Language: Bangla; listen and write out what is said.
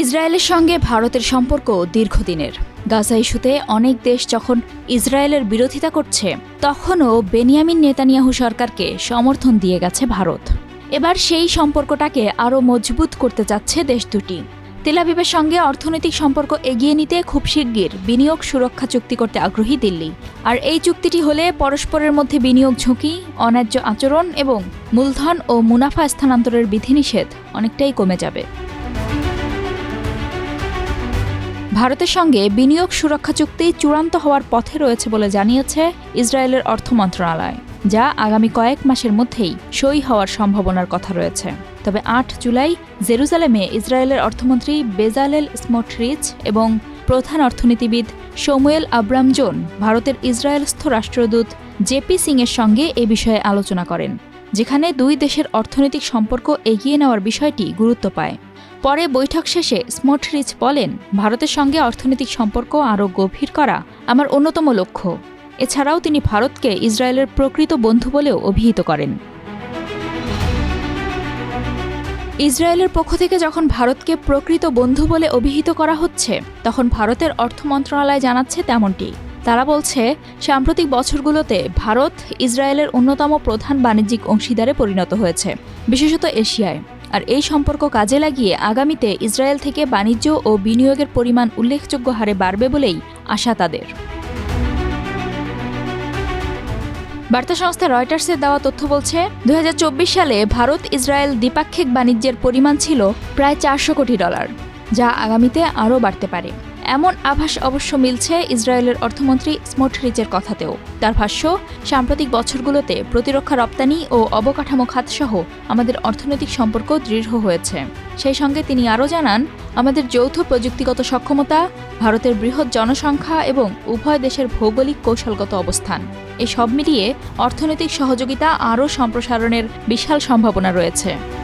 ইসরায়েলের সঙ্গে ভারতের সম্পর্ক দীর্ঘদিনের। গাজা ইস্যুতে অনেক দেশ যখন ইসরায়েলের বিরোধিতা করছে, তখনও বেনিয়ামিন নেতানিয়াহু সরকারকে সমর্থন দিয়ে গেছে ভারত। এবার সেই সম্পর্কটাকে আরও মজবুত করতে চাচ্ছে দেশ দুটি। তেলাবিবের সঙ্গে অর্থনৈতিক সম্পর্ক এগিয়ে নিতে খুব শিগগির বিনিয়োগ সুরক্ষা চুক্তি করতে আগ্রহী দিল্লি। আর এই চুক্তিটি হলে পরস্পরের মধ্যে বিনিয়োগ ঝুঁকি, অন্যায্য আচরণ এবং মূলধন ও মুনাফা স্থানান্তরের বিধিনিষেধ অনেকটাই কমে যাবে। ভারতের সঙ্গে বিনিয়োগ সুরক্ষা চুক্তি চূড়ান্ত হওয়ার পথে রয়েছে বলে জানিয়েছে ইসরায়েলের অর্থ মন্ত্রণালয়, যা আগামী কয়েক মাসের মধ্যেই সই হওয়ার সম্ভাবনার কথা রয়েছে। তবে আট জুলাই জেরুজালেমে ইসরায়েলের অর্থমন্ত্রী বেজালেল স্মোটরিচ এবং প্রধান অর্থনীতিবিদ সমুয়েল আব্রামজোন ভারতের ইসরায়েলস্থ রাষ্ট্রদূত জেপি সিংয়ের সঙ্গে এ বিষয়ে আলোচনা করেন, যেখানে দুই দেশের অর্থনৈতিক সম্পর্ক এগিয়ে নেওয়ার বিষয়টি গুরুত্ব পায়। পরে বৈঠক শেষে স্মোটরিচ বলেন, ভারতের সঙ্গে অর্থনৈতিক সম্পর্ক আরও গভীর করা আমার অন্যতম লক্ষ্য। এছাড়াও তিনি ভারতকে ইসরায়েলের প্রকৃত বন্ধু বলেও অভিহিত করেন। ইসরায়েলের পক্ষ থেকে যখন ভারতকে প্রকৃত বন্ধু বলে অভিহিত করা হচ্ছে, তখন ভারতের অর্থ মন্ত্রণালয় জানাচ্ছে তেমনটি। তারা বলছে, সাম্প্রতিক বছরগুলোতে ভারত ইসরায়েলের অন্যতম প্রধান বাণিজ্যিক অংশীদারে পরিণত হয়েছে, বিশেষত এশিয়ায়। আর এই সম্পর্ক কাজে লাগিয়ে আগামীতে ইসরায়েল থেকে বাণিজ্য ও বিনিয়োগের পরিমাণ উল্লেখযোগ্য হারে বাড়বে বলেই আশা তাদের। বার্তা সংস্থা রয়টার্সের দেওয়া তথ্য বলছে দু হাজার চব্বিশ সালে ভারত ইসরায়েল দ্বিপাক্ষিক বাণিজ্যের পরিমাণ ছিল প্রায় চারশো কোটি ডলার, যা আগামীতে আরও বাড়তে পারে। এমন আভাস অবশ্য মিলছে ইসরায়েলের অর্থমন্ত্রী স্মোটরিচের কথাতেও। তার ভাষ্য, সাম্প্রতিক বছরগুলোতে প্রতিরক্ষা রপ্তানি ও অবকাঠামো খাতসহ আমাদের অর্থনৈতিক সম্পর্ক দৃঢ় হয়েছে। সেই সঙ্গে তিনি আরও জানান, আমাদের যৌথ প্রযুক্তিগত সক্ষমতা, ভারতের বৃহৎ জনসংখ্যা এবং উভয় দেশের ভৌগোলিক কৌশলগত অবস্থান। এই সব মিলিয়ে অর্থনৈতিক সহযোগিতা আরও সম্প্রসারণের বিশাল সম্ভাবনা রয়েছে।